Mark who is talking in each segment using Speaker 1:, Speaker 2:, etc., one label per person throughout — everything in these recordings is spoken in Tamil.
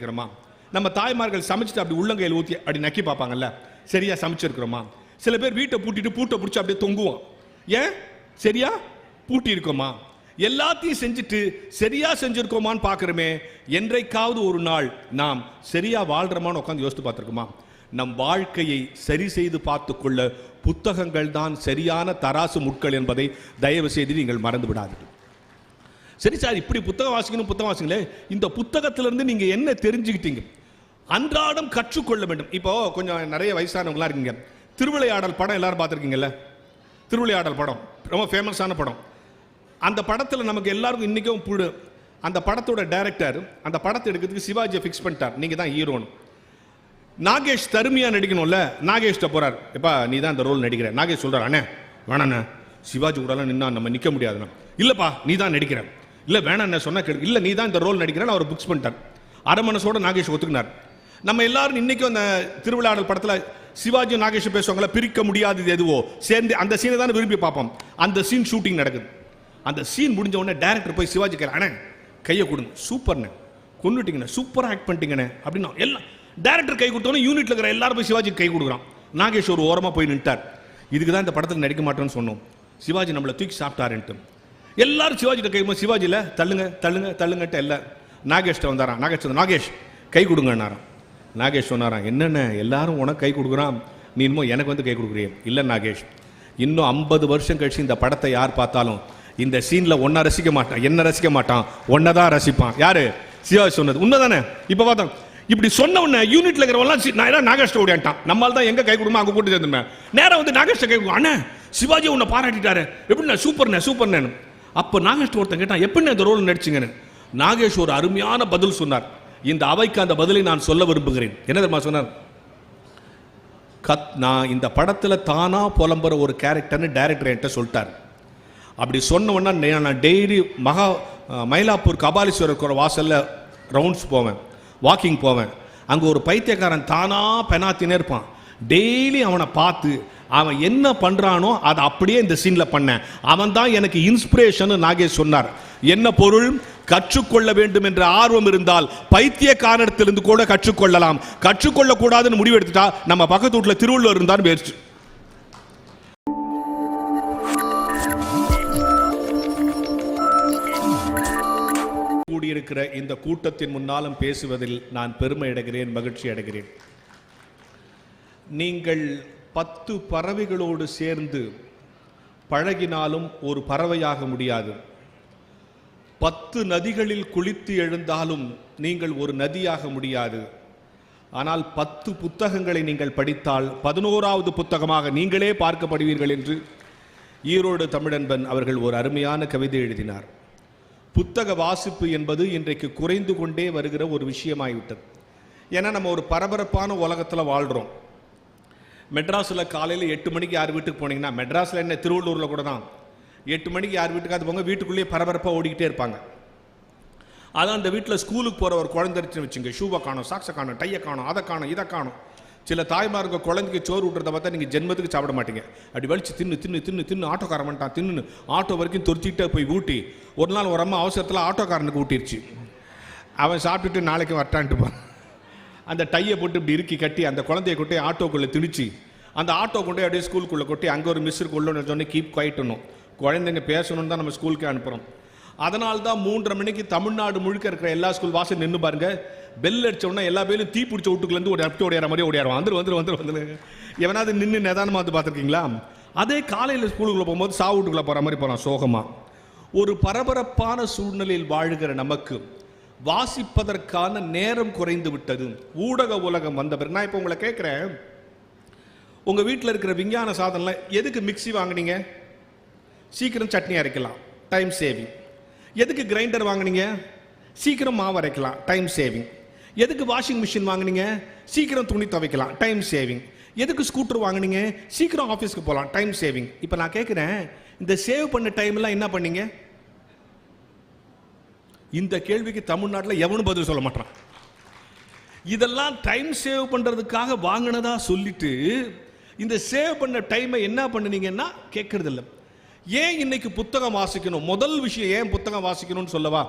Speaker 1: இருக்கிறோமா? நம்ம தாய்மார்கள் சமைச்சிட்டு அப்படி உள்ளங்கையில் ஊற்றி அப்படி நக்கி பார்ப்பாங்கல்ல? சரியா சமைச்சிருக்கிறோமா? சில பேர் வீட்டை பூட்டிட்டு பூட்டை பிடிச்சி அப்படியே தொங்குவோம் ஏன்? சரியா? பூட்டி இருக்கோமா எல்லாத்தையும் செஞ்சுட்டு சரியா செஞ்சிருக்கோமான்னு பார்க்குறோமே. என்றைக்காவது ஒரு நாள் நாம் சரியா வாழ்கிறோமான்னு உட்காந்து யோசித்து பார்த்துருக்கோமா? நம் வாழ்க்கையை சரி செய்து பார்த்து கொள்ள புத்தகங்கள் தான் சரியான தராசு முட்கள் என்பதை தயவு செய்து நீங்கள் மறந்து விடாதீர்கள் சரி சார் இப்படி புத்தகம் வாசிக்கணும் புத்தகம் வாசிங்களே இந்த புத்தகத்திலிருந்து நீங்க என்ன தெரிஞ்சுக்கிட்டீங்க? அன்றாடம் கற்றுக்கொள்ள வேண்டும். இப்போ கொஞ்சம் நிறைய வயசானவங்களாம் இருக்கீங்க. திருவிளையாடல் படம் எல்லாரும் பார்த்துருக்கீங்கல்ல? திருவிளையாடல் படம். ரொம்ப ஃபேமஸான படம். அந்த படத்தில் நமக்கு எல்லாருக்கும் இன்றைக்கும் புடு அந்த படத்தோட டைரக்டர் அந்த படத்தை எடுக்கிறதுக்கு சிவாஜியை ஃபிக்ஸ் பண்ணிட்டார். நீங்கள் தான் ஹீரோன்னு நாகேஷ் தருமையாக நடிக்கணும்ல. நாகேஷ்ட போகிறார் எப்பா நீ தான் இந்த ரோல் நடிக்கிற. நாகேஷ் சொல்றாரு அண்ணே வேணாண்ணே. சிவாஜி கூடலாம் நின்னா நம்ம நிற்க முடியாதுண்ணா. இல்லைப்பா நீ தான் நடிக்கிறேன் இல்லை வேணாண்ணே சொன்னா கேடு இல்லை நீ தான் இந்த ரோல் நடிக்கிறேன்னு அவர் புக்ஸ் பண்ணிட்டார் அரை மனசோட நாகேஷ் ஒத்துக்கினார். நம்ம எல்லாரும் இன்னைக்கும் அந்த திருவிழாடல் படத்தில் சிவாஜி நாகேஷ் பேசுவாங்கள பிரிக்க முடியாதது எதுவோ? சேர்ந்து அந்த சீனை தான் விரும்பி பார்ப்போம். அந்த சீன் ஷூட்டிங் நடக்குது. அந்த சீன் முடிஞ்ச உடனே டேரக்டர் போய் சிவாஜி கேட்க அண்ணே கையை கொடுங்க. சூப்பர்ண்ணே. கொண்டுட்டிங்கண்ணே சூப்பராக ஆக்ட் பண்ணிட்டீங்கண்ணே. அப்படின்னா எல்லாம் டேரக்டர் கை கொடுத்தோன்னே யூனிட்ல இருக்கிற எல்லாரும் போய் சிவாஜி கை கொடுக்குறான். நாகேஷ் ஒரு ஓரமாக போய் நின்ட்டார். இதுக்கு தான் இந்த படத்தில் நடிக்க மாட்டேன்னு சொன்னோம். சிவாஜி நம்மளை தூக்கி சாப்பிட்டாருன்ட்டு. எல்லாரும் சிவாஜிட்ட கை சிவாஜியில் தள்ளுங்க தள்ளுங்க தள்ளுங்கட்ட எல்லாம் நாகேஷ்ட வந்தாராம். நாகேஷ் நாகேஷ் கை கொடுங்கன்னாராம். நாகேஷ் சொன்னாராம் என்னென்ன எல்லாரும் உனக்கு கை கொடுக்குறான் நீ இன்னும் எனக்கு வந்து கை கொடுக்குறியே. இல்லை நாகேஷ் இன்னும் ஐம்பது வருஷம் கழிச்சு இந்த படத்தை யார் பார்த்தாலும் இந்த சீனில் ஒன்றா ரசிக்க மாட்டான். என்ன ரசிக்க மாட்டான்? ஒன்றை தான் ரசிப்பான். யாரு? சிவாஜி சொன்னது. உண்மைதானே இப்போ பார்த்தோம் இப்படி சொன்ன உடனே யூனிட்ல இருக்கிறவெல்லாம் நான் எல்லாம் நாகேஷ்ட ஓடியான்ட்டான். நம்மால் தான் எங்கே கை கொடுமா அங்கே கூட்டு சேர்ந்துமே நேரம் வந்து நாகேஷ்ட கை கொடுக்கும் அண்ணே சிவாஜி உன்னை பாராட்டிட்டாரு. எப்படின்னா சூப்பர்ண்ணே சூப்பர்ண்ணே அப்போ நாகேஷ் ஒருத்தன் கேட்டான் எப்படி இந்த ரோல் நடிச்சிங்கன்னு? நாகேஷ் ஒரு அருமையான பதில் சொன்னார். இந்த அவைக்கு அந்த பதிலை நான் சொல்ல விரும்புகிறேன். என்ன தெரியுமா சொன்னார்? கத் நான் இந்த படத்தில் தானாக புலம்புற ஒரு கேரக்டர்னு டைரக்டர் என்கிட்ட சொல்லிட்டார். அப்படி சொன்ன நான் டெய்லி மகா மயிலாப்பூர் கபாலீஸ்வரர் இருக்கிற வாசல்ல ரவுண்ட்ஸ் போவேன். வாக்கிங் போவேன். அங்கே ஒரு பைத்தியக்காரன் தானா பெனாத்தினே இருப்பான். டெய்லி அவனை பார்த்து அவன் என்ன பண்றானோ அதை அப்படியே இந்த சீன்ல பண்ணேன். அவன் தான் எனக்கு இன்ஸ்பிரேஷன் நாகேஷ் சொன்னார். என்ன பொருள்? கற்றுக்கொள்ள வேண்டும் என்ற ஆர்வம் இருந்தால் பைத்தியக்காரத்திலிருந்து கூட கற்றுக்கொள்ளலாம். கற்றுக்கொள்ள கூடாதுன்னு முடிவு எடுத்துட்டா நம்ம பக்கத்து வீட்டில் திருவள்ளுவர் இருந்தாலும் பேச்சு கூடியிருக்கிற இந்த கூட்டத்தின் முன்னாலும் பேசுவதில் நான் பெருமை அடைகிறேன் மகிழ்ச்சி அடைகிறேன். நீங்கள் பத்து பறவைகளோடு சேர்ந்து பழகினாலும் ஒரு பறவையாக முடியாது. பத்து நதிகளில் குளித்து எழுந்தாலும் நீங்கள் ஒரு நதியாக முடியாது. ஆனால் பத்து புத்தகங்களை நீங்கள் படித்தால் பதினோராவது புத்தகமாக நீங்களே பார்க்கப்படுவீர்கள் என்று ஈரோடு தமிழன்பன் அவர்கள் ஒரு அருமையான கவிதை எழுதினார். புத்தக வாசிப்பு என்பது இன்றைக்கு குறைந்து கொண்டே வருகிற ஒரு விஷயமாகிவிட்டது ஏன்னா நம்ம ஒரு பரபரப்பான உலகத்தில் வாழ்கிறோம் மெட்ராஸில் காலையில் எட்டு மணிக்கு யார் வீட்டுக்கு போனீங்கன்னா மெட்ராஸில் என்ன திருவள்ளூரில் கூட தான். எட்டு மணிக்கு யார் வீட்டுக்கு அது போங்க வீட்டுக்குள்ளேயே பரபரப்பாக ஓடிக்கிட்டே இருப்பாங்க. அதான் அந்த வீட்டில் ஸ்கூலுக்கு போகிற ஒரு குழந்தைச்சுன்னு வச்சுங்க ஷூவை காணும் சாக்ஸை காணும் டையை காணும் அதை காணும் இதை காணும். சில தாய்மாருங்க குழந்தைக்கு சோறு விட்றத பார்த்தா நீங்கள் ஜென்மத்துக்கு சாப்பிட மாட்டீங்க. அப்படி வலிச்சு தின்னு தின்னு தின்னு தின்னு ஆட்டோக்காரன் வந்துட்டான் தின்னு ஆட்டோ வரைக்கும் துரத்திக்கிட்டே போய் ஊட்டி ஒரு நாள் ஒரு அம்மா அவசரத்தில் ஆட்டோக்காரனுக்கு ஊட்டிருச்சு. அவன் சாப்பிட்டுட்டு நாளைக்கு வரட்டான்ட்டு போகிறான் அந்த டையை போட்டு இப்படி இறுக்கி கட்டி அந்த குழந்தைய கொட்டி ஆட்டோக்குள்ளே திணிச்சு அந்த ஆட்டோ கொண்டு அப்படியே ஸ்கூலுக்குள்ளே கொட்டி அங்கே ஒரு மிஸ் உள்ளோன்னு சொன்னே கீப் குவைட்டணும் குழந்தைங்க பேசணும்னு தான் நம்ம ஸ்கூலுக்கு அனுப்புகிறோம் அதனால தான் மூன்றரை மணிக்கு தமிழ்நாடு முழுக்க இருக்கிற எல்லா ஸ்கூல் வாசல் நின்று பாருங்க. பெல் அடிச்சோடனே எல்லா பேரும் தீ பிடிச்ச வீட்டுக்குலேருந்து ஒரு அப்படி ஓடியார மாதிரி ஓடியாரும் வந்துரு வந்துரு வந்துரு வந்துரு. எவனாவது நின்று நிதானமாக வந்து பார்த்துருக்கீங்களா? அதே காலையில் ஸ்கூலுக்குள்ளே போகும்போது சா வீட்டுக்குள்ளே போகிற மாதிரி போகிறான் சோகமாக ஒரு பரபரப்பான சூழ்நிலையில் வாழுகிற நமக்கு வாசிப்பதற்கான நேரம் குறைந்து விட்டது. ஊடக உலகம் வந்த பிறகு நான் இப்போ உங்களை கேட்குறேன். உங்கள் வீட்டில் இருக்கிற விஞ்ஞான சாதனம்லாம் எதுக்கு மிக்ஸி வாங்குனீங்க? சீக்கிரம் சட்னி அரைக்கலாம் டைம் சேவிங் எதுக்கு கிரைண்டர் வாங்குனீங்க? சீக்கிரம் மாவு அரைக்கலாம் டைம் சேவிங் எதுக்கு வாஷிங் மிஷின் வாங்குனீங்க? சீக்கிரம் துணி துவைக்கலாம் டைம் சேவிங் எதுக்கு ஸ்கூட்டர் வாங்குனீங்க? சீக்கிரம் ஆஃபீஸ்க்கு போகலாம் டைம் சேவிங் இப்போ நான் கேட்குறேன் இந்த சேவ் பண்ண டைம்லாம் என்ன பண்ணீங்க? இந்த கேள்விக்கு தமிழ்நாட்டில் எவனும் பதில் சொல்ல மாட்டான். இதெல்லாம் டைம் சேவ் பண்ணுறதுக்காக வாங்கினதா சொல்லிட்டு இந்த சேவ் பண்ண டைமை என்ன பண்ணுனீங்கன்னா கேட்கறதில்ல. ஏன் இன்னைக்கு புத்தகம் வாசிக்கணும்? முதல் விஷயம் ஏன் புத்தகம் வாசிக்கணும்னு சொல்லவா?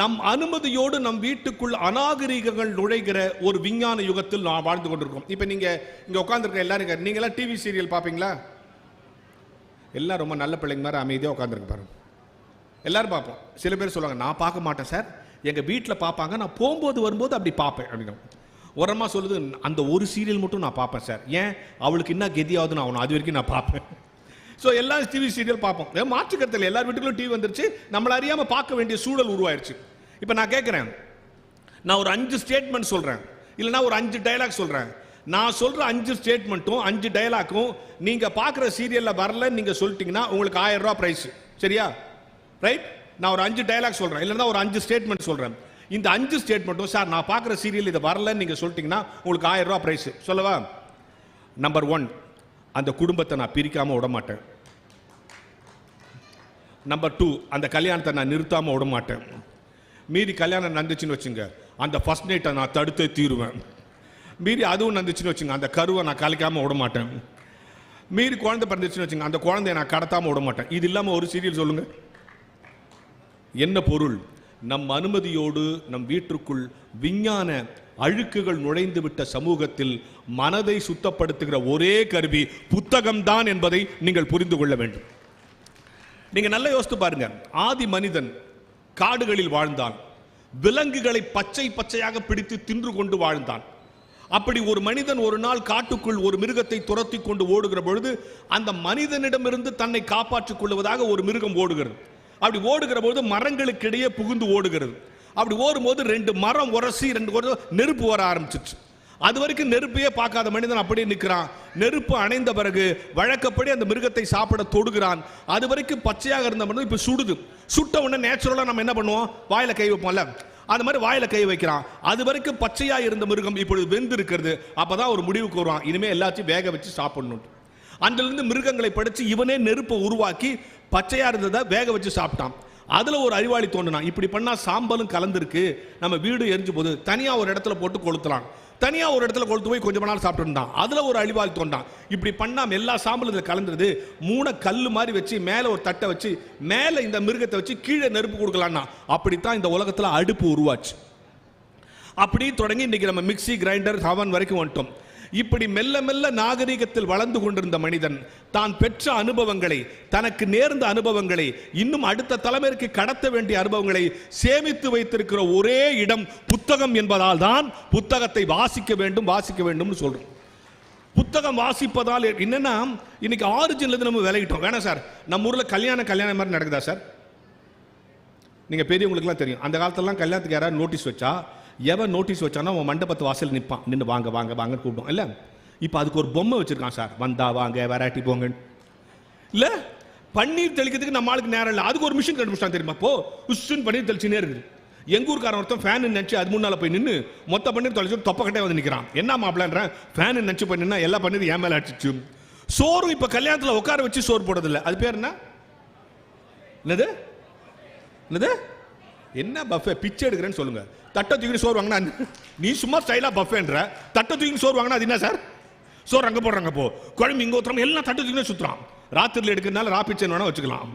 Speaker 1: நம் அனுமதியோடு நம் வீட்டுக்குள் அநாகரிகங்கள் நுழைகிற ஒரு விஞ்ஞான யுகத்தில் நான் வாழ்ந்து கொண்டிருக்கோம் இப்போ நீங்கள் இங்கே உட்காந்துருக்க எல்லாரும் நீங்களாம் டிவி சீரியல் பார்ப்பீங்களா? எல்லாம் ரொம்ப நல்ல பிள்ளைங்க மாதிரி அமைதியாக உட்காந்துருக்கு பாருங்க. எல்லாரும் பார்ப்போம். சில பேர் சொல்லுவாங்க நான் பார்க்க மாட்டேன் சார். எங்கள் வீட்டில் பார்ப்பாங்க. நான் போகும்போது வரும்போது அப்படி பார்ப்பேன். அப்படின்னு உரமாக சொல்லுது அந்த ஒரு சீரியல் மட்டும் நான் பார்ப்பேன் சார். ஏன்? அவளுக்கு என்ன கெதியாவது நான் அது வரைக்கும் நான் பார்ப்பேன். ஸோ எல்லா டிவி சீரியல் பார்ப்போம். ஏன் மாற்றுக்கருத்தில் எல்லார் வீட்டுக்குள்ளும் டிவி வந்துருச்சு. நம்மளை அறியாமல் பார்க்க வேண்டிய சூழல் உருவாயிருச்சு. இப்போ நான் கேட்குறேன். நான் ஒரு அஞ்சு ஸ்டேட்மெண்ட் சொல்கிறேன் இல்லைன்னா ஒரு அஞ்சு டயலாக் சொல்கிறேன் நான் சொல்கிற அஞ்சு ஸ்டேட்மெண்ட்டும் அஞ்சு டயலாக்கும் நீங்கள் பார்க்குற சீரியலில் வரலன்னு நீங்கள் சொல்லிட்டீங்கன்னா உங்களுக்கு ஆயிரம் ரூபா ப்ரைஸ் சரியா? ரைட் நான் ஒரு அஞ்சு டைலாக் சொல்கிறேன் இல்லைன்னா ஒரு அஞ்சு ஸ்டேட்மெண்ட் சொல்கிறேன் இந்த அஞ்சு ஸ்டேட்மெண்ட்டும் சார் நான் பார்க்குற சீரியல் இது வரலன்னு நீங்கள் சொல்லிட்டீங்கன்னா உங்களுக்கு ஆயிரம் ரூபா ப்ரைஸ் சொல்லவா? நம்பர் ஒன் அந்த குடும்பத்தை நான் பிரிக்காமல் விட மாட்டேன் நம்பர் டூ அந்த கல்யாணத்தை நான் நிறுத்தாமல் விட மாட்டேன் மீறி கல்யாணம் நடந்துச்சுன்னு வச்சுங்க அந்த ஃபர்ஸ்ட் நைட்டை நான் தடுத்தே தீருவேன். மீறி அதுவும் நடந்துச்சுன்னு வச்சுங்க அந்த கருவை நான் கலைக்காமல் விட மாட்டேன் மீறி குழந்தை பிறந்துச்சுன்னு வச்சுங்க அந்த குழந்தைய நான் கடத்தாமல் விட மாட்டேன் இது இல்லாமல் ஒரு சீரியல் சொல்லுங்கள் என்ன பொருள்? நம் அனுமதியோடு நம் வீட்டிற்குள் விஞ்ஞான அழுக்குகள் நுழைந்துவிட்ட சமூகத்தில் மனதை சுத்தப்படுத்துகிற ஒரே கருவி புத்தகம்தான் என்பதை நீங்கள் புரிந்து கொள்ள வேண்டும். நீங்க நல்லா யோசித்து பாருங்க. ஆதி மனிதன் காடுகளில் வாழ்ந்தான். விலங்குகளை பச்சை பச்சையாக பிடித்து தின்று கொண்டு வாழ்ந்தான். அப்படி ஒரு மனிதன் ஒரு நாள் காட்டுக்குள் ஒரு மிருகத்தை துரத்தி கொண்டு ஓடுகிற பொழுது அந்த மனிதனிடமிருந்து தன்னை காப்பாற்றிக் கொள்வதாக ஒரு மிருகம் ஓடுகிறது. அப்படி ஓடுகிற பொழுது மரங்களுக்கிடையே புகுந்து ஓடுகிறது. அப்படி ஓடும்போது ரெண்டு மரம் உரசி ரெண்டு நெருப்பு வர ஆரம்பிச்சிச்சு அது வரைக்கும் நெருப்பையே பார்க்காத மனிதன் அப்படியே நிற்கிறான். நெருப்பு அணைந்த பிறகு வழக்கப்படி அந்த மிருகத்தை சாப்பிட தொடுகிறான். அது வரைக்கும் பச்சையாக இருந்த மனிதன் இப்போ சுடுது. சுட்ட உடனே நேச்சுரலாக நம்ம என்ன பண்ணுவோம்? வாயில கை வைப்போம்ல. அது மாதிரி வாயில கை வைக்கிறான். அது வரைக்கும் பச்சையாக இருந்த மிருகம் இப்பொழுது வெந்து இருக்கிறது அப்பதான் ஒரு முடிவுக்கு வருவான். இனிமேல் எல்லாத்தையும் வேக வச்சு சாப்பிடணும் அன்றிலிருந்து மிருகங்களை படித்து இவனே நெருப்பை உருவாக்கி பச்சையாக இருந்ததை வேக வச்சு சாப்பிட்டான். அதில் ஒரு அறிவாளி தோணுனான் இப்படி பண்ணால் சாம்பலும் கலந்துருக்கு. நம்ம வீடு எரிஞ்சு போகுது. தனியாக ஒரு இடத்துல போட்டு கொளுத்தலாம். தனியாக ஒரு இடத்துல கொளுத்து போய் கொஞ்சம் நாள் சாப்பிட்டுருந்தான் அதில் ஒரு அழிவாளி தோண்டான் இப்படி பண்ணா எல்லா சாம்பலும் இதில் கலந்துருது. மூணை கல் மாதிரி வச்சு மேலே ஒரு தட்டை வச்சு மேலே இந்த மிருகத்தை வச்சு கீழே நெருப்பு கொடுக்கலான்னா அப்படித்தான் இந்த உலகத்தில் அடுப்பு உருவாச்சு. அப்படி தொடங்கி இன்னைக்கு நம்ம மிக்ஸி கிரைண்டர் ஹவன் வரைக்கும் வந்துட்டோம். இப்படி மெல்ல மெல்ல நாகரிகத்தில் வளர்ந்து கொண்டிருந்த மனிதன் தான் பெற்ற அனுபவங்களை தனக்கு நேர்ந்த அனுபவங்களை இன்னும் அடுத்த தலைமுறைக்கு கடத்த வேண்டிய அனுபவங்களை சேமித்து வைத்திருக்கிற ஒரே இடம் புத்தகம் என்பதால் தான் புத்தகத்தை வாசிக்க வேண்டும் வாசிக்க வேண்டும்னு சொல்றோம். புத்தகம் வாசிப்பதால் என்னன்னா இன்னைக்கு ஆரிஜின்லேருந்து நம்ம விலகிட்டோம். வேணாம் சார் நம்ம ஊரில் கல்யாணம் கல்யாணம் மாதிரி நடக்குதா சார்? நீங்கள் பெரியவங்களுக்குலாம் தெரியும். அந்த காலத்துலலாம் கல்யாணத்துக்கு யாராவது நோட்டீஸ் வச்சா எவன் நோட்டீஸ் வச்சானோ அவன் மண்டபத்து வாசல் நிற்பான் நின்று வாங்க வாங்க வாங்கன்னு கூப்பிடும் இல்லை? இப்போ அதுக்கு ஒரு பொம்மை வச்சுருக்கான் சார். வந்தா வாங்க வெரைட்டி போங்கன்னு. இல்லை? பன்னீர் தெளிக்கிறதுக்கு நம்ம ஆளுக்கு நேரம் இல்லை. அதுக்கு ஒரு மிஷின் கண்டுபிடிச்சான் தெரியுமா? இப்போ உஷுன்னு பன்னீர் தெளிச்சுனே இருக்குது. எங்கள் ஊருக்காரன் ஒருத்தன் ஃபேன் நினச்சி அது முன்னால் போய் நின்று மொத்த பன்னீர் தொலைச்சு தொப்பக்கட்டே வந்து நிற்கிறான் என்ன மாப்பிள்ளான்றேன் ஃபேன் நினச்சி போய் நின்னா எல்லா பன்னீர் ஏன் மேலே அடிச்சிச்சு. சோறு இப்போ கல்யாணத்தில் உட்கார வச்சு சோறு போடுறதில்ல. அது பேர் என்ன? என்னது? என்னது? என்ன பஃபே பிச்சை எடுக்கிறேன்னு சொல்லுங்கள் தட்டை தூக்கி சோறு வாங்கினா நீ சும்மா ஸ்டைலா பஃபேன்ற தட்டை தூக்கி சோறு வாங்கினா அது என்ன சார்? சோறு அங்கே போடுறாங்க போ. குழம்பு இங்கே ஊத்துறோம் எல்லாம் தட்டை தூக்கி சுற்றுறான் ராத்திரியில் எடுக்கிறதுனால ரா பிச்சை வேணா வச்சுக்கலாம்.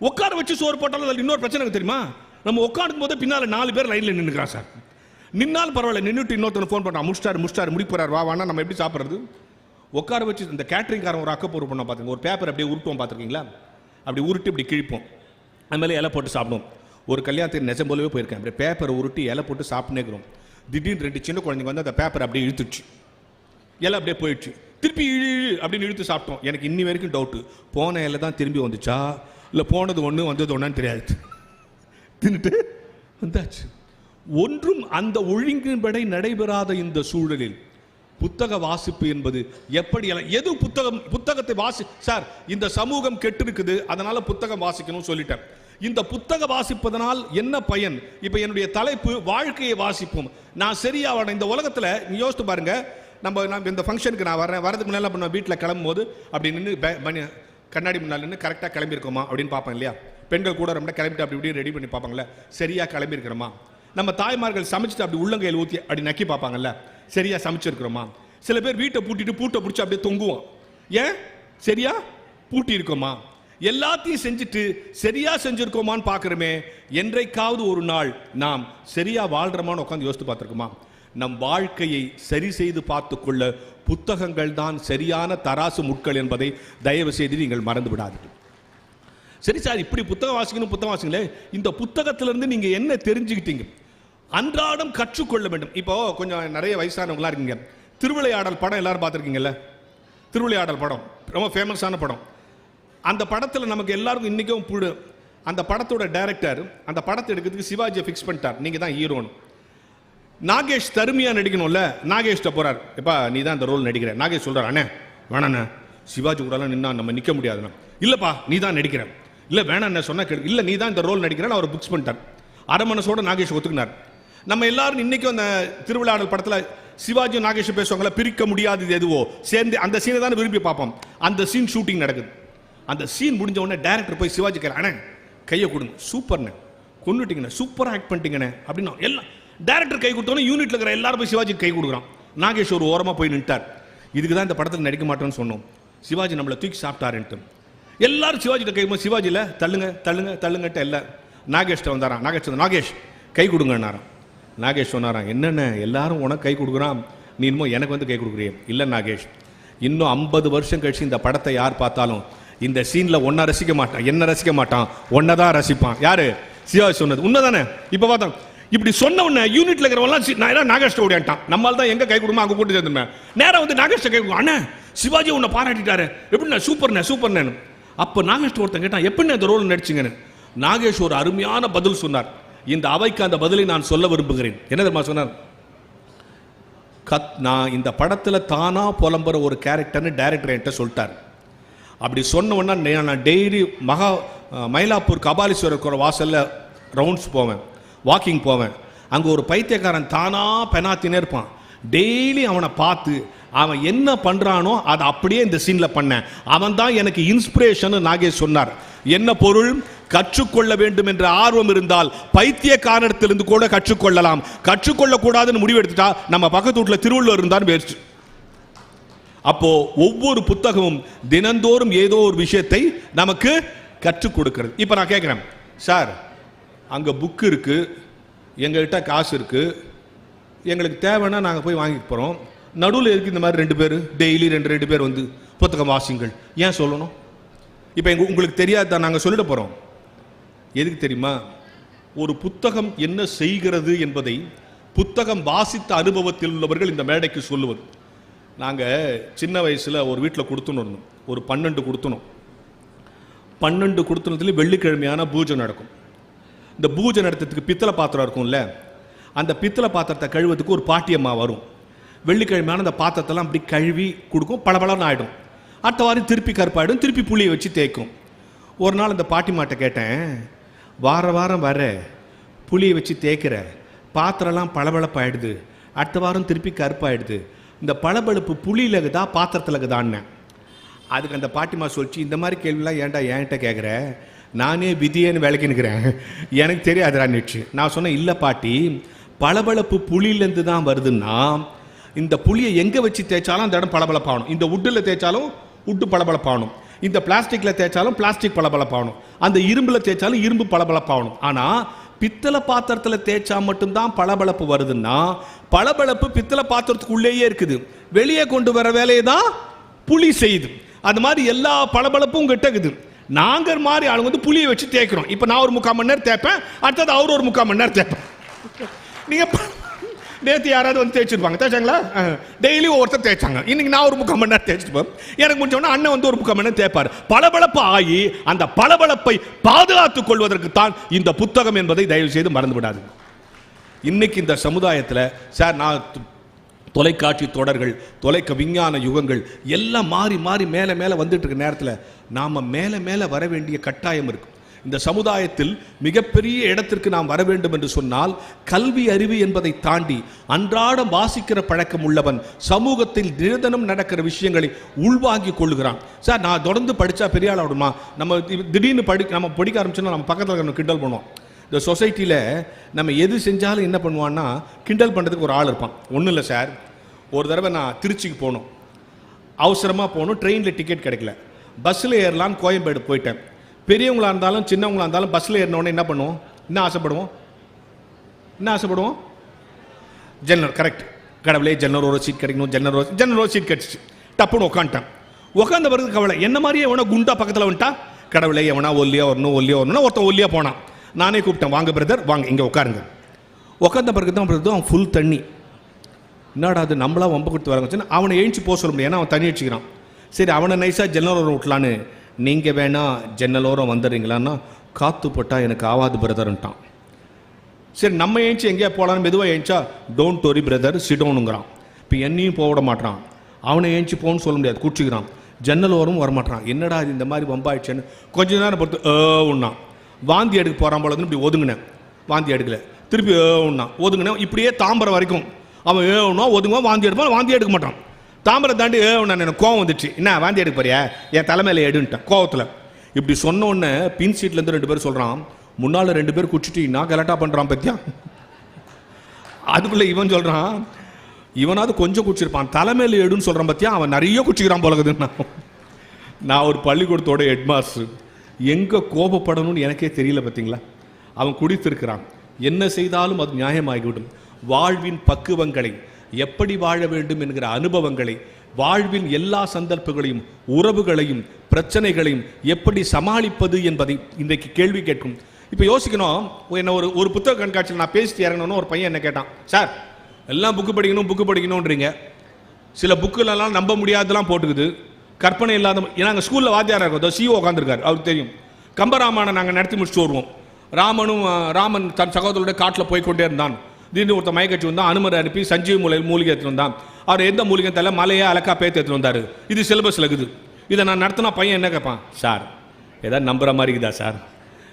Speaker 1: உட்கார வச்சு சோறு போட்டாலும் அதில் இன்னொரு பிரச்சனை தெரியுமா? நம்ம உட்காரும் போது பின்னால் நாலு பேர் லைனில் நின்றுக்கிறான் சார். நின்னாலும் பரவாயில்ல நின்றுட்டு இன்னொருத்தனை ஃபோன் பண்றான். முடிச்சிட்டாரு முஸ்டார் முடிக்க வா வானா நம்ம எப்படி சாப்பிட்றது? உட்கார வச்சு இந்த கேட்டரிங்காரன் ஒரு அக்கப்பூர்வம் பண்ண பார்த்துங்க ஒரு பேப்பர் அப்படியே உருட்டுவோம் பார்த்துருக்கீங்களா? அப்படி உருட்டி இப்படி கிழிப்போம். அது மேலே இலை போட்டு சாப்பிடுவோம். ஒரு கல்யாணத்துக்கு நிஜம் போலவே போயிருக்கேன். அப்படியே பேப்பரை உருட்டி இலை போட்டு சாப்பிட்டுனே இருக்கிறோம். திடீர்னு ரெண்டு சின்ன குழந்தைங்க வந்து அந்த பேப்பர் அப்படியே இழுத்துச்சு இலை அப்படியே போயிடுச்சு. திருப்பி இழு இழு அப்படின்னு இழுத்து சாப்பிட்டோம். எனக்கு இன்னி வரைக்கும் டவுட்டு போன இலை தான் திரும்பி வந்துச்சா? இல்லை போனது ஒன்று வந்தது ஒன்றான்னு தெரியாது. தின்னுட்டு வந்தாச்சு. ஒன்றும் அந்த ஒழுங்கின்படி நடைபெறாத இந்த சூழலில் புத்தக வாசிப்பு என்பது எப்படி எது புத்தகம் புத்தகத்தை வாசி சார் இந்த சமூகம் கெட்டிருக்குது அதனால புத்தகம் வாசிக்கணும்னு சொல்லிட்டேன். இந்த புத்தக வாசிப்பதனால் என்ன பயன்? இப்போ என்னுடைய தலைப்பு வாழ்க்கையை வாசிப்போம். நான் சரியாவன இந்த உலகத்தில் நீ யோசித்து பாருங்க. நம்ம நம்ம இந்த ஃபங்க்ஷனுக்கு நான் வரேன் வரதுக்கு முன்னால் பண்ண வீட்டில் கிளம்பும் போது அப்படி நின்று கண்ணாடி முன்னால் நின்று கரெக்டாக கிளம்பியிருக்கோமா அப்படின்னு பார்ப்பேன் இல்லையா? பெண்கள் கூட ரொம்ப கிளம்பிட்டு அப்படி இப்படி ரெடி பண்ணி பார்ப்பாங்களே சரியா கிளம்பியிருக்கிறோமா? நம்ம தாய்மார்கள் சமைச்சிட்டு அப்படி உள்ளங்கையில் ஊற்றி அப்படி நக்கி பார்ப்பாங்கல்ல. சரியா சமைச்சிருக்கிறோமா? சில பேர் வீட்டை பூட்டிட்டு பூட்டை பிடிச்சி அப்படியே தொங்குவோம் ஏன்? சரியா? பூட்டி இருக்கோமா எல்லாத்தையும் செஞ்சுட்டு சரியா செஞ்சிருக்கோமான்னு பார்க்குறோமே என்றைக்காவது ஒரு நாள் நாம் சரியா வாழ்கிறோமான்னு உட்காந்து யோசித்து பார்த்துருக்கோமா? நம் வாழ்க்கையை சரி செய்து பார்த்து கொள்ள புத்தகங்கள் தான் சரியான தராசு முட்கள் என்பதை தயவு செய்து நீங்கள் மறந்து விடாதீர்கள். சரி சார் இப்படி புத்தகம் வாசிக்கணும் புத்தகம் வாசிங்களே இந்த புத்தகத்திலிருந்து நீங்க என்ன தெரிஞ்சுக்கிட்டீங்க? அன்றாடம் கற்றுக்கொள்ள வேண்டும். இப்போ கொஞ்சம் நிறைய வயசானவங்களா இருக்கீங்க. திருவிளையாடல் படம் எல்லாரும் பார்த்துருக்கீங்கல்ல? திருவிளையாடல் படம். ரொம்ப ஃபேமஸான படம். அந்த படத்தில் நமக்கு எல்லாருக்கும் இன்றைக்கும் புடு அந்த படத்தோட டைரக்டர் அந்த படத்தை எடுக்கிறதுக்கு சிவாஜியை ஃபிக்ஸ் பண்ணிட்டார். நீங்கள் தான் ஹீரோன்னு நாகேஷ் தருமையாக நடிக்கணும்ல? நாகேஷ்ட போறார். எப்பா நீ தான் இந்த ரோல் நடிக்கிற. நாகேஷ் சொல்றாரு அண்ணே வேணாண்ணே. சிவாஜி கூடலாம் நின்னா நம்ம நிக்க முடியாதுண்ணா. இல்லப்பா நீ தான் நடிக்கிற. இல்ல வேணாண்ணே. சொன்னா கேடு இல்ல நீ தான் இந்த ரோல் நடிக்கிறேன்னு அவர் புக்ஸ் பண்ணிட்டார். அரை மனசோட நாகேஷ் ஒத்துக்கினார். நம்ம எல்லாரும் இன்னைக்கும் அந்த திருவிழாடல் படத்தில் சிவாஜி நாகேஷ் பேசுவாங்கள பிரிக்க முடியாதது எதுவோ. சேர்ந்து அந்த சீனை தானே விரும்பி பார்ப்போம். அந்த சீன் ஷூட்டிங் நடக்குது. அந்த சீன் முடிஞ்ச உடனே டேரக்டர் போய் சிவாஜி கேட்க அண்ணே கையை கொடுங்க. சூப்பர்ண்ணே கொண்டுட்டிங்கண்ணே சூப்பராக ஆக்ட் பண்ணிட்டீங்கண்ணே. அப்படின்னா எல்லாம் டேரக்டர் கை கொடுத்தோன்னே யூனிட்ல இருக்கிற எல்லாரும் போய் சிவாஜி கை கொடுக்குறான். நாகேஷ் ஒரு ஓரமாக போய் நின்ட்டார். இதுக்கு தான் இந்த படத்தில் நடிக்க மாட்டோம்னு சொன்னோம். சிவாஜி நம்மளை தூக்கி சாப்பிட்டாருன்ட்டு. எல்லாரும் சிவாஜிட்ட கை சிவாஜியில் தள்ளுங்க தள்ளுங்க தள்ளுங்கட்ட இல்லை. நாகேஷ்ட வந்தாராம். நாகேஷ் நாகேஷ் கை கொடுங்கன்னாரான் நாகேஷ் சொன்னாராம் என்னென்ன? எல்லாரும் உனக்கு கை கொடுக்குறான் நீ இன்னும் எனக்கு வந்து கை கொடுக்குறிய. இல்லை நாகேஷ் இன்னும் ஐம்பது வருஷம் கழிச்சு இந்த படத்தை யார் பார்த்தாலும் இந்த சீனில் ஒன்றா ரசிக்க மாட்டான் என்ன ரசிக்க மாட்டான். ஒன்றை தான் ரசிப்பான். யாரு? சிவாஜி சொன்னது. உண்மைதானே இப்போ பார்த்தோம். இப்படி சொன்ன உடனே யூனிட்ல இருக்கிறவங்களாம் நான் எல்லாம் நாகேஷ்ட ஓடியான்ட்டான் நம்மால் தான் எங்கே கை கொடுமா அங்கே கூட்டு சேர்ந்துருந்தேன் நேராக வந்து நாகேஷ்ட கை கொடுக்கும் அண்ணே சிவாஜி உன்னை பாராட்டிட்டாரு. எப்படிண்ணே? சூப்பர்ண்ணே சூப்பர்ண்ணேன்னு. அப்போ நாகேஷ்ட ஒருத்தன் கேட்டான் எப்படிண்ணே இந்த ரோல் நடிச்சிங்கன்னு? நாகேஷ் ஒரு அருமையான பதில் சொன்னார். இந்த அவைக்கு அந்த பதிலை நான் சொல்ல விரும்புகிறேன். என்ன தெரியுமா சொன்னார்? கத் நான் இந்த படத்தில் தானாக புலம்புற ஒரு கேரக்டர்னு டைரக்டர் என்கிட்ட சொல்லிட்டார். அப்படி சொன்னவொன்னே நான் டெய்லி மகா மயிலாப்பூர் கபாலீஸ்வரர் இருக்கிற வாசலில் ரவுண்ட்ஸ் போவேன் வாக்கிங் போவேன். அங்கே ஒரு பைத்தியக்காரன் தானாக பெனாத்தினே இருப்பான். டெய்லி அவனை பார்த்து அவன் என்ன பண்ணுறானோ அதை அப்படியே இந்த சீனில் பண்ணேன். அவன் தான் எனக்கு இன்ஸ்பிரேஷன் நாகேஷ் சொன்னார். என்ன பொருள்? கற்றுக்கொள்ள வேண்டும் என்ற ஆர்வம் இருந்தால் பைத்தியக்காரத்திலிருந்து கூட கற்றுக்கொள்ளலாம். கற்றுக்கொள்ள கூடாதுன்னு முடிவெடுத்துட்டா நம்ம பக்கத்து வீட்டில் திருவள்ளுவர் இருந்தான்னு பேச்சு அப்போ ஒவ்வொரு புத்தகமும் தினந்தோறும் ஏதோ ஒரு விஷயத்தை நமக்கு கற்றுக் கொடுக்கிறது. இப்போ நான் கேட்குறேன் சார் அங்கே புக் இருக்கு எங்கள்கிட்ட காசு இருக்கு எங்களுக்கு தேவைன்னா நாங்கள் போய் வாங்கிட்டு போகிறோம் நடுவில் இருக்கு இந்த மாதிரி ரெண்டு பேர்? டெய்லி ரெண்டு ரெண்டு பேர் வந்து புத்தகம் வாசிங்கள். ஏன் சொல்லணும்? இப்போ எங்கள் உங்களுக்கு தெரியாத நாங்கள் சொல்லிட போகிறோம் எதுக்கு தெரியுமா? ஒரு புத்தகம் என்ன செய்கிறது என்பதை புத்தகம் வாசித்த அனுபவத்தில் உள்ளவர்கள் இந்த மேடைக்கு சொல்லுவது. நாங்கள் சின்ன வயசில் ஒரு வீட்டில் கொடுத்துன்னு இருந்தோம். ஒரு பன்னெண்டு கொடுத்தனோம். பன்னெண்டு கொடுத்தனத்துலேயும் வெள்ளிக்கிழமையான பூஜை நடக்கும். இந்த பூஜை நடத்துறதுக்கு பித்தளை பாத்திரம் இருக்கும்ல அந்த பித்தளை பாத்திரத்தை கழுவுறதுக்கு ஒரு பாட்டியம்மா வரும். வெள்ளிக்கிழமையான அந்த பாத்திரத்தெல்லாம் அப்படி கழுவி கொடுக்கும். பளபளன்னு ஆகிடும் அடுத்த வாரம் திருப்பி கருப்பாயிடும் திருப்பி புளியை வச்சு தேய்க்கும். ஒரு நாள் அந்த பாட்டிமாட்ட கேட்டேன் வார வாரம் வர புளியை வச்சு தேய்க்கிற பாத்திரம்லாம் பளபளப்பாயிடுது. அடுத்த வாரம் திருப்பி கருப்பாயிடுது. இந்த பளபளப்பு புளியில் இருக்குதா பாத்திரத்தில் இருக்குதான்னு அதுக்கு அந்த பாட்டிமா சொல்லிச்சு இந்த மாதிரி கேள்விலாம் ஏன்டா என்கிட்ட கேட்குற நானே விதியேன்னு வேலைக்கு நிற்கிறேன் எனக்கு தெரியாதுடா நிச்சு. நான் சொன்னேன் இல்லை பாட்டி பளபளப்பு புளியிலேருந்து தான் வருதுன்னா இந்த புளியை எங்கே வச்சு தேய்ச்சாலும் அந்த இடம் பளபளப்பாகணும். இந்த உட்டில் தேய்ச்சாலும் உட்டு பளபளப்பாகணும். இந்த பிளாஸ்டிக்கில் தேய்ச்சாலும் பிளாஸ்டிக் பளபளப்பாகணும். அந்த இரும்பில் தேய்ச்சாலும் இரும்பு பளபளப்பாகணும். ஆனால் பித்தளை பாத்திரத்தில் தேய்ச்சா மட்டும்தான் பளபளப்பு வருதுன்னா பளபளப்பு பித்தளை பாத்திரத்துக்குள்ளேயே இருக்குது. வெளியே கொண்டு வர வேலையை தான் புளி செய்யுது. அது மாதிரி எல்லா பளபளப்பும் கிட்ட இருக்குது. மாதிரி ஆளுங்க வந்து புளியை வச்சு தேய்க்கிறோம். இப்போ நான் ஒரு முக்கால் மணி நேரம் தேய்ப்பேன் அடுத்தது அவர் ஒரு முக்கால் மணி நேரம் தேய்ப்பேன் நீங்கள் நேற்று யாராவது வந்து தேய்ச்சிருப்பாங்க. தேய்ச்சாங்களா? டெய்லி ஒவ்வொருத்தர் தேய்ச்சாங்க. இன்னைக்கு நான் ஒரு முக்கால் மணி நேரம் தேய்ச்சிருப்பேன் எனக்கு முடிஞ்ச அண்ணன் வந்து ஒரு முக்கால் மணி நேரம் தேய்ப்பார். பளபளப்பு ஆகி அந்த பளபளப்பை பாதுகாத்துக் கொள்வதற்கு தான் இந்த புத்தகம் என்பதை தயவு செய்து மறந்து விடாது இன்னைக்கு இந்த சமுதாயத்தில் சார் நான் தொலைக்காட்சி தொடர்கள் தொலைக்க விஞ்ஞான யுகங்கள் எல்லாம் மாறி மாறி மேலே மேலே வந்துட்டு இருக்க நேரத்தில் நாம் மேலே மேலே வர வேண்டிய கட்டாயம் இருக்கு. இந்த சமுதாயத்தில் மிகப்பெரிய இடத்திற்கு நாம் வர வேண்டும் என்று சொன்னால் கல்வி அறிவு என்பதை தாண்டி அன்றாடம் வாசிக்கிற பழக்கம் உள்ளவன் சமூகத்தில் தினதனம் நடக்கிற விஷயங்களை உள்வாங்கிக் கொள்கிறான் சார் நான் தொடர்ந்து படித்தா பெரிய ஆள் ஆகணுமா? நம்ம திடீர்னு படி நம்ம படிக்க ஆரம்பிச்சோன்னா நம்ம பக்கத்தில் நம்ம கிண்டல் பண்ணுவோம். இந்த சொசைட்டியில் நம்ம எது செஞ்சாலும் என்ன பண்ணுவான்னா கிண்டல் பண்ணுறதுக்கு ஒரு ஆள் இருப்பான். ஒன்றும் இல்லை சார். ஒரு தடவை நான் திருச்சிக்கு போகணும் அவசரமாக போகணும் ட்ரெயினில் டிக்கெட் கிடைக்கல. பஸ்ஸில் ஏறலான்னு கோயம்பேடு போயிட்டேன். பெரியவங்களா இருந்தாலும் சின்னவங்களா இருந்தாலும் பஸ்ஸில் ஏறினோடனே என்ன பண்ணுவோம்? என்ன ஆசைப்படுவோம்? என்ன ஆசைப்படுவோம்? ஜன்னல் கரெக்ட் கடவுளே ஜன்னல் ஒரு சீட் கிடைக்கணும் ஜன்னல் ஒரு ஜன்னல் ஒரு சீட் கிடைச்சிச்சு. டப்புன்னு உட்காந்துட்டேன் உட்காந்த பிறகு கவலை என்ன மாதிரியே எவனா குண்டா பக்கத்தில் வந்துட்டா? கடவுளே எவனா ஒல்லியா வரணும் ஒல்லியா வரணும்னா ஒருத்தன் ஒல்லியா போனான் நானே கூப்பிட்டேன் வாங்க பிரதர் வாங்க இங்கே உட்காருங்க உட்காந்த பிறகு தான் பிரதர் அவன் ஃபுல் தண்ணி. என்னடா அது நம்மளா வம்ப கொடுத்து வரங்க அவனை எழுச்சி போக சொல்ல முடியும் ஏன்னா அவன் தண்ணி வச்சுக்கிறான். சரி அவனை நைஸாக ஜன்னலோரம் விட்டலான்னு. நீங்கள் வேணால் ஜன்னலோரம் வந்துடுறீங்களான்னா காத்து போட்டால் எனக்கு ஆவாது பிரதர்ன்ட்டான். சரி நம்ம ஏஞ்சி எங்கேயா போகலான்னு மெதுவாக ஏஞ்சா டோன்ட் ஒரி பிரதர் சிடோனுங்கிறான் இப்போ என்னையும் போக விட மாட்டான். அவனை ஏஞ்சி போன்னு சொல்ல முடியாது குடிச்சிக்கிறான் ஜன்னல் ஓரமும் வரமாட்டான். என்னடா இது இந்த மாதிரி வம்பாயிடுச்சேன்னு? கொஞ்ச நேரம் பொறுத்து ஏ உண்ணான் வாந்தி எடுக்க போகிறான் போலதுன்னு இப்படி ஒதுங்கினேன். வாந்தி எடுக்கல. திருப்பி ஏ உண்ணான் ஒதுங்கினேன். இப்படியே தாம்பரம் வரைக்கும். அவன் ஏ உண்ணா ஒதுங்குவான் வாந்தி எடுப்பான் வாந்தி எடுக்க மாட்டான். தாம்பரம் தாண்டி ஏ எனக்கு கோவம் வந்துச்சு. என்ன வாந்தி எடுக்க போறியா? என் தலைமையில எடுன்ட்டேன் கோவத்தில். இப்படி சொன்ன உடனே பின் சீட்லேருந்து ரெண்டு பேர் சொல்கிறான் முன்னால் ரெண்டு பேர் குடிச்சிட்டு நான் கலட்டா பண்ணுறான் பத்தியா? அதுக்குள்ள இவன் சொல்றான் இவனாவது கொஞ்சம் குடிச்சிருப்பான். தலைமையில் எடுன்னு சொல்கிறான் பத்தியா? அவன் நிறைய குடிச்சிக்கிறான் போலகுதுன்னா நான் ஒரு பள்ளிக்கூடத்தோட ஹெட்மாஸ்டர் எங்கே கோபப்படணும்னு எனக்கே தெரியல பார்த்தீங்களா அவன் குடித்திருக்கிறான். என்ன செய்தாலும் அது நியாயமாகிவிடும். வாழ்வின் பக்குவங்களை எப்படி வாழ வேண்டும் என்கிற அனுபவங்களை வாழ்வின் எல்லா சந்தர்ப்பங்களையும் உறவுகளையும் பிரச்சனைகளையும் எப்படி சமாளிப்பது என்பதை இன்றைக்கு கேள்வி கேட்கும். இப்போ யோசிக்கணும் என்ன ஒரு ஒரு புத்தக கண்காட்சியில் நான் பேசிட்டு இறங்கணும்னு ஒரு பையன் என்ன கேட்டான். சார் எல்லாம் புக்கு படிக்கணும் புக்கு படிக்கணுன்றீங்க சில புக்குலலாம் நம்ப முடியாததெல்லாம் போட்டுக்குது. கற்பனை இல்லாத நாங்கள் ஸ்கூலில் வாத்தியாராக இருக்கோம் சிஓ உட்காந்துருக்காரு அவருக்கு தெரியும். கம்பராமாயணம் நாங்கள் நடத்தி முடிச்சுட்டு வருவோம். ராமனும் ராமன் தன் சகோதரோட காட்டில் போய்கொண்டே இருந்தான். திடீர்னு ஒருத்த மயக்கட்சி வந்தால் அனுமர் அனுப்பி சஞ்சீவ் மூலையில் மூலிகை எடுத்துகிட்டு வந்தான். அவர் எந்த மூலிகை தெரியல மலையை அலக்கா பேத்து எடுத்துகிட்டு வந்தாரு. இது சிலபஸில் இருக்குது. இதை நான் நடத்தினா பையன் என்ன கேட்பான்? சார் ஏதாவது நம்புகிற மாதிரி இருக்குதா சார்?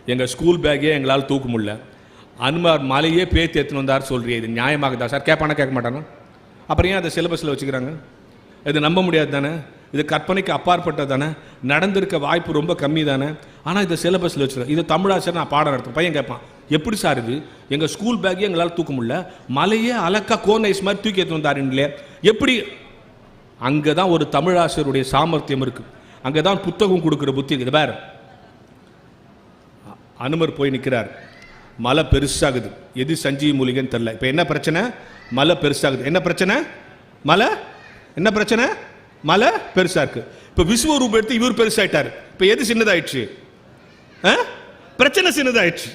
Speaker 1: எங்கள் ஸ்கூல் பேக்கே எங்களால் தூக்க முடியல. அனுமார் மலையே பேத்து எடுத்துன்னு வந்தார் சொல்கிறீ இது நியாயமாகுதா சார்? கேட்பானா கேட்க மாட்டானா? அப்புறம் ஏன் அதை சிலபஸில் வச்சுக்கிறாங்க? இது நம்ப முடியாது தானே இது கற்பனைக்கு அப்பாற்பட்டது தானே? நடந்திருக்க வாய்ப்பு ரொம்ப கம்மி தானே? ஆனால் இதை சிலபஸில் வச்சுருக்கேன் இது தமிழாசர் நான் பாடம் நடத்தும் பையன் கேட்பான் எப்படி சார் இது? எங்கள் ஸ்கூல் பேக்கே எங்களால் தூக்க முடியல. மலையே அலக்கா கோனைஸ் மாதிரி தூக்கி எடுத்து வந்தாருங்களே எப்படி? அங்கே தான் ஒரு தமிழாசிரியருடைய சாமர்த்தியம் இருக்குது அங்கே தான் புத்தகம் கொடுக்குற புத்தி இருக்குது. வேறு. அனுமர் போய் நிற்கிறார் மலை பெருசாகுது. எது சஞ்சீவி மூலிகைன்னு தெரில இப்போ என்ன பிரச்சனை? மலை பெருசாகுது. என்ன பிரச்சனை? மலை என்ன பிரச்சனை? மலை பெருசாக இருக்குது இப்போ விஸ்வரூபம் எடுத்து இவர் பெருசாயிட்டார். இப்போ எது சின்னதாயிடுச்சு? பிரச்சனை சின்னதாயிடுச்சு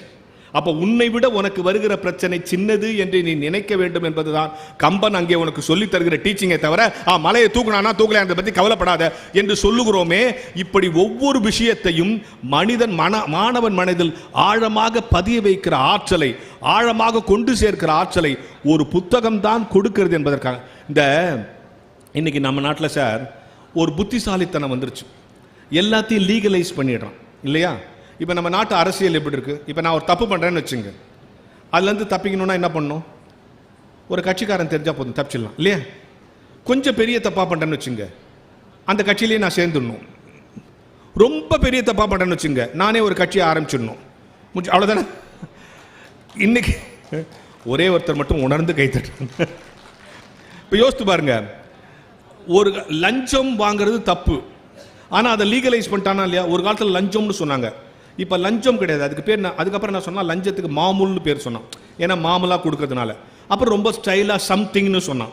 Speaker 1: அப்போ உன்னை விட உனக்கு வருகிற பிரச்சனை சின்னது என்று நீ நினைக்க வேண்டும் என்பதுதான் கம்பன் அங்கே உனக்கு சொல்லித் தருகிற டீச்சிங்கை தவிர ஆ மலையை தூக்கினானா தூக்கல அதை பத்தி கவலைப்படாத என்று சொல்லுகிறோமே இப்படி ஒவ்வொரு விஷயத்தையும் மனிதன் மன மாணவன் மனதில் ஆழமாக பதிய வைக்கிற ஆற்றலை ஆழமாக கொண்டு சேர்க்கிற ஆற்றலை ஒரு புத்தகம் தான் கொடுக்கிறது என்பதற்காக. இந்த இன்னைக்கு நம்ம நாட்டில் சார் ஒரு புத்திசாலித்தனம் வந்துருச்சு. எல்லாத்தையும் லீகலைஸ் பண்ணிடுறான். இல்லையா? இப்போ நம்ம நாட்டு அரசியல் எப்படி இருக்குது இப்போ நான் ஒரு தப்பு பண்ணுறேன்னு வச்சுங்க. அதுலேருந்து தப்பிக்கணும்னா என்ன பண்ணும் ஒரு கட்சிக்காரன் தெரிஞ்சால் போதும் தப்பிச்சிடலாம். இல்லையா? கொஞ்சம் பெரிய தப்பாக பண்ணுறேன்னு வச்சுங்க. அந்த கட்சியிலேயே நான் சேர்ந்துடணும். ரொம்ப பெரிய தப்பாக பண்ணுறேன்னு வச்சுங்க. நானே ஒரு கட்சியை ஆரம்பிச்சிடணும். முடிச்சு அவ்வளோதானே இன்னைக்கு ஒரே ஒருத்தர் மட்டும் உணர்ந்து கைத்தட்டாங்க இப்போ யோசித்து பாருங்க. ஒரு லஞ்சம் வாங்குறது தப்பு. ஆனால் அதை லீகலைஸ் பண்ணிட்டானா இல்லையா? ஒரு காலத்தில் லஞ்சம்னு சொன்னாங்க. இப்போ லஞ்சம் கிடையாது. அதுக்கு பேர் நான் அதுக்கப்புறம் என்ன சொன்னால் லஞ்சத்துக்கு மாமூல்னு பேர் சொன்னான். ஏன்னா மாமூலாக கொடுக்கறதுனால. அப்புறம் ரொம்ப ஸ்டைலாக சம்திங்னு சொன்னான்.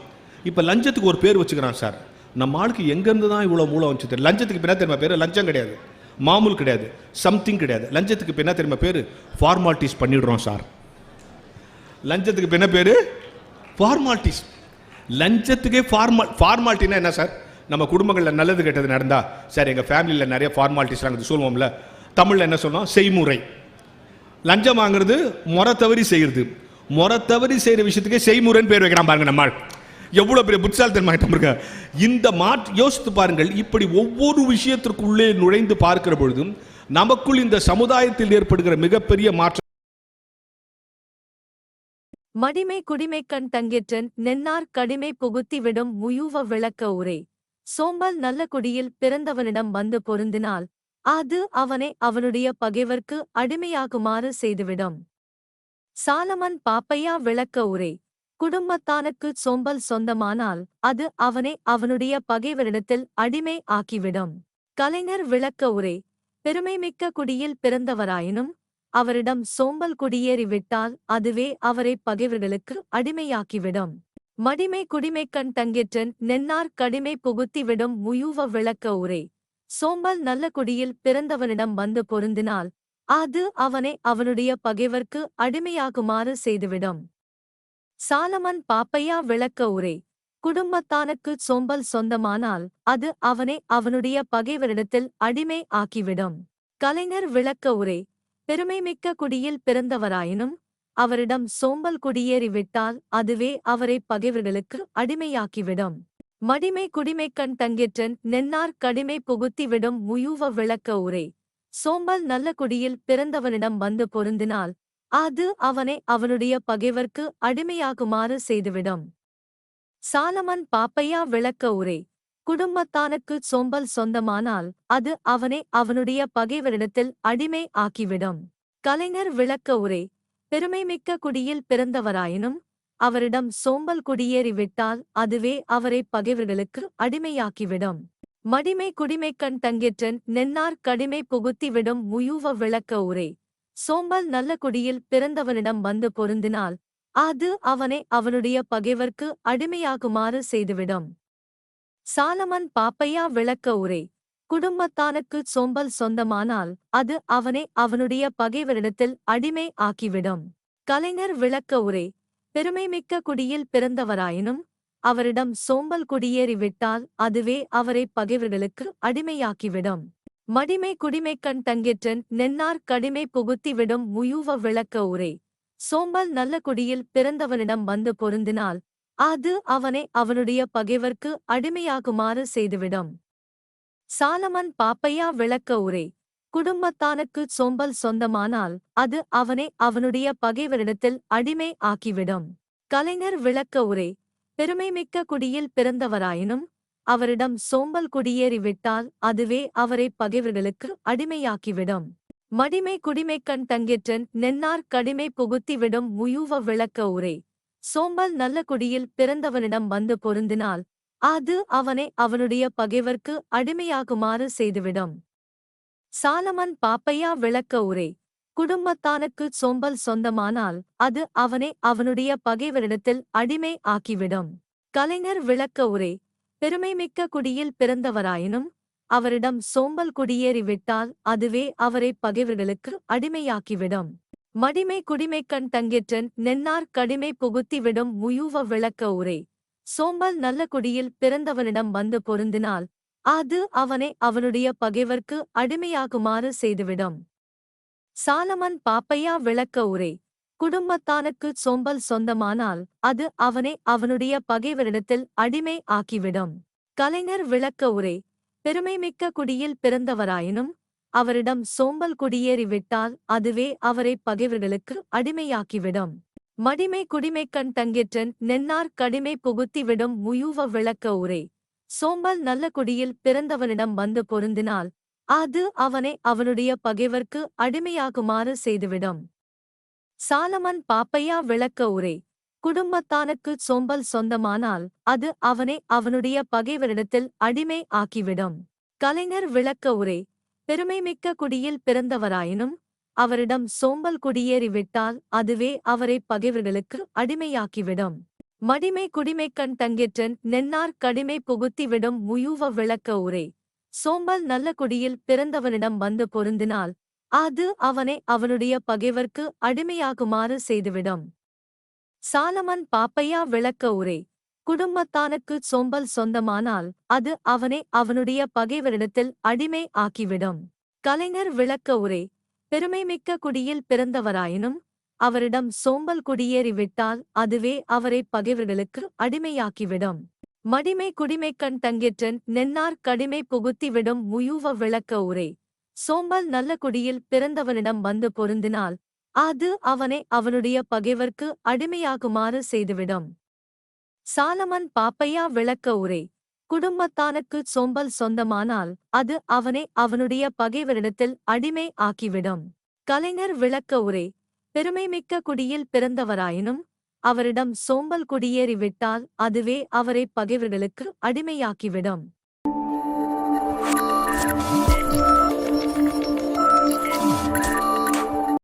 Speaker 1: இப்போ லஞ்சத்துக்கு ஒரு பேர் வச்சுக்கிறான் சார். நம்ம ஆளுக்கு எங்கேருந்து தான் இவ்வளோ மூலம் வந்துச்சு தெரியும் லஞ்சத்துக்கு பின்னா தெரியுமா பேர்? லஞ்சம் கிடையாது. மாமூல் கிடையாது. சம்திங் கிடையாது. லஞ்சத்துக்கு பின்னா தெரியுமா பேர்? ஃபார்மாலிட்டிஸ் பண்ணிடுறோம் சார். லஞ்சத்துக்கு பின்ன பேர்? ஃபார்மாலிட்டிஸ். லஞ்சத்துக்கே ஃபார்மல் ஃபார்மாலிட்டின்னா என்ன சார்? நம்ம குடும்பங்களில் நல்லது கெட்டது நடந்தா சார் எங்கள் ஃபேமிலியில் நிறைய ஃபார்மாலிட்டிஸ் சொல்லுவோம்ல தமிழ் என்ன சொன்னோம் செய்முறை. லஞ்சம் வாங்குறது முறை தவறி செய்கிறது முறை தவறி செய்கிற விஷயத்துக்கு செய்முறைன்னு பேர் வைக்கிறான் பாருங்க நம்மால். எவ்வளோ பெரிய மாட்டம் இருக்க இந்த மாற்று யோசித்து பாருங்கள் இப்படி ஒவ்வொரு விஷயத்திற்குள்ளே நுழைந்து பார்க்கிற பொழுதும் நமக்குள் இந்த சமுதாயத்தில் ஏற்படுகிற மிகப்பெரிய மாற்றம்
Speaker 2: மடிமை கண் தங்கிற்றன் நென்னார் கடிமை புகுத்திவிடும் முயூவ விளக்க உரை. சோம்பல் நல்ல குடியில் பிறந்தவனிடம் வந்து பொருந்தினால் அது அவனை அவனுடைய பகைவர்க்கு அடிமையாகுமாறு செய்துவிடும். சாலமன் பாப்பையா விளக்க உரை. குடும்பத்தானுக்கு சோம்பல் சொந்தமானால் அது அவனை அவனுடைய பகைவரிடத்தில் அடிமை ஆக்கிவிடும். கலைஞர் விளக்க உரை. பெருமைமிக்க குடியில் பிறந்தவராயினும் அவரிடம் சோம்பல் குடியேறிவிட்டால் அதுவே அவரை பகைவர்களுக்கு அடிமையாக்கிவிடும். மடிமை குடிமைக்கண் தங்கிற்றன் நென்னார் கடிமை புகுத்திவிடும் முயூவ விளக்க உரை. சோம்பல் நல்ல குடியில் பிறந்தவனிடம் வந்து பொருந்தினால் அது அவனை அவனுடைய பகைவர்க்கு அடிமையாகுமாறு செய்துவிடும். சாலமன் பாப்பையா விளக்க உரை. குடும்பத்தானுக்கு சோம்பல் சொந்தமானால் அது அவனை அவனுடைய பகைவரிடத்தில் அடிமை ஆக்கிவிடும். கலைஞர் விளக்க உரை. பெருமைமிக்க குடியில் பிறந்தவராயினும் அவரிடம் சோம்பல் குடியேறிவிட்டால் அதுவே அவரை பகைவர்களுக்கு அடிமையாக்கிவிடும். மடிமை குடிமைக்கண் தங்கிற்றன் நென்னார் கடிமை புகுத்திவிடும் முயூவ விளக்க உரை. சோம்பல் நல்ல குடியில் பிறந்தவனிடம் வந்து பொருந்தினால் அது அவனை அவனுடைய பகைவர்க்கு அடிமையாகுமாறு செய்துவிடும். சாலமன் பாப்பையா விளக்க உரை. குடும்பத்தானுக்கு சோம்பல் சொந்தமானால் அது அவனை அவனுடைய பகைவரிடத்தில் அடிமை ஆக்கிவிடும். கலைஞர் விளக்க உரை. பெருமைமிக்க குடியில் பிறந்தவராயினும் அவரிடம் சோம்பல் குடியேறிவிட்டால் அதுவே அவரை பகைவர்களுக்கு அடிமையாக்கிவிடும். மடிமை குடிமைக்கண் தங்கிற்றன் நென்னார் கடிமை புகுத்திவிடும் முயூவ விளக்க உரை சோம்பல் நல்ல குடியில் பிறந்தவனிடம் வந்து பொருந்தினால் அது அவனை அவனுடைய பகைவர்க்கு அடிமையாகுமாறு செய்துவிடும். சாலமன் பாப்பையா விளக்க உரை குடும்பத்தானுக்கு சோம்பல் சொந்தமானால் அது அவனை அவனுடைய பகைவரிடத்தில் அடிமை ஆக்கிவிடும். கலைஞர் விளக்க உரை பெருமைமிக்க குடியில் பிறந்தவராயினும் அவரிடம் சோம்பல் குடியேறிவிட்டால் அதுவே அவரை பகைவர்களுக்கு அடிமையாக்கிவிடும். மடிமை குடிமைக்கண் தங்கிற்றன் நென்னார் கடிமை புகுத்திவிடும் முயூவ விளக்க உரை சோம்பல் நல்ல குடியில் பிறந்தவனிடம் வந்து பொருந்தினால் அது அவனை அவனுடைய பகைவர்க்கு அடிமையாகுமாறு செய்துவிடும். சாலமன் பாப்பையா விளக்க உரை குடும்பத்தானுக்கு சோம்பல் சொந்தமானால் அது அவனை அவனுடைய பகைவரிடத்தில் அடிமை ஆக்கிவிடும். கலைஞர் விளக்க உரை பெருமைமிக்க குடியில் பிறந்தவராயினும் அவரிடம் சோம்பல் குடியேறிவிட்டால் அதுவே அவரை பகைவர்களுக்கு அடிமையாக்கிவிடும். மடிமை குடிமைக்கண் தங்கிற்றன் நென்னார் கடிமை புகுத்திவிடும் முயூவ விளக்க உரை. சோம்பல் நல்ல குடியில் பிறந்தவனிடம் வந்து பொருந்தினால் அது அவனை அவனுடைய பகைவர்க்கு அடிமையாகுமாறு செய்துவிடும். சாலமன் பாப்பையா விளக்க உரை. குடும்பத்தானுக்கு சோம்பல் சொந்தமானால் அது அவனை அவனுடைய பகைவரிடத்தில் அடிமை ஆக்கிவிடும். கலைஞர் விளக்க உரை. பெருமைமிக்க குடியில் பிறந்தவராயினும் அவரிடம் சோம்பல் குடியேறிவிட்டால் அதுவே அவரை பகைவர்களுக்கு அடிமையாக்கிவிடும். மடிமை குடிமைக்கண் தங்கிற்றன் நென்னார் கடிமை புகுத்திவிடும் முயூவ விளக்க உரை. சோம்பல் நல்ல குடியில் பிறந்தவனிடம் வந்து பொருந்தினால் அது அவனை அவனுடைய பகைவர்க்கு அடிமையாகுமாறு செய்துவிடும். சாலமன் பாப்பையா விளக்க உரை குடும்பத்தானுக்கு சோம்பல் சொந்தமானால் அது அவனை அவனுடைய பகைவரிடத்தில் அடிமை ஆக்கிவிடும். கலைஞர் விளக்க உரை பெருமைமிக்க குடியில் பிறந்தவராயினும் அவரிடம் சோம்பல் குடியேறிவிட்டால் அதுவே அவரை பகைவர்களுக்கு அடிமையாக்கிவிடும். மடிமை குடிமைக்கண் தங்கிற்றன் நென்னார் கடிமை புகுத்திவிடும் முயூவ விளக்க உரை சோம்பல் நல்ல குடியில் பிறந்தவனிடம் வந்து பொருந்தினால் அது அவனை அவனுடைய பகைவர்க்கு அடிமையாகுமாறு செய்துவிடும். சாலமன் பாப்பையா விளக்க உரை. குடும்பத்தானுக்கு சோம்பல் சொந்தமானால் அது அவனை அவனுடைய பகைவரிடத்தில் அடிமை ஆக்கிவிடும். கலைஞர் விளக்க உரை. பெருமைமிக்க குடியில் பிறந்தவராயினும் அவரிடம் சோம்பல் குடியேறிவிட்டால் அதுவே அவரை பகைவர்களுக்கு அடிமையாக்கிவிடும். மடிமை குடிமைக்கண் தங்கிற்றன் நென்னார் கடிமை புகுத்திவிடும் முயூவ விளக்க உரை. சோம்பல் நல்ல குடியில் பிறந்தவனிடம் வந்து பொருந்தினால் அது அவனை அவனுடைய பகைவர்க்கு அடிமையாகுமாறு செய்துவிடும். சாலமன் பாப்பையா விளக்க உரை. குடும்பத்தானுக்கு சோம்பல் சொந்தமானால் அது அவனை அவனுடைய பகைவரிடத்தில் அடிமை ஆக்கிவிடும். கலைஞர் விளக்க உரை. பெருமைமிக்க குடியில் பிறந்தவராயினும் அவரிடம் சோம்பல் குடியேறிவிட்டால் அதுவே அவரை பகைவர்களுக்கு அடிமையாக்கிவிடும். மடிமை குடிமைக்கண் தங்கிற்றன் நென்னார் கடிமை புகுத்திவிடும் முயூவ விளக்க உரை. சோம்பல் நல்ல குடியில் பிறந்தவனிடம் வந்து பொருந்தினால் அது அவனை அவனுடைய பகைவர்க்கு அடிமையாகுமாறு செய்துவிடும். சாலமன் பாப்பையா விளக்க உரை. குடும்பத்தானுக்கு சோம்பல் சொந்தமானால் அது அவனை அவனுடைய பகைவரிடத்தில் அடிமை ஆக்கிவிடும். கலைஞர் விளக்க உரை. பெருமைமிக்க குடியில் பிறந்தவராயினும் அவரிடம் சோம்பல் குடியேறிவிட்டால் அதுவே அவரை பகைவர்களுக்கு அடிமையாக்கிவிடும்.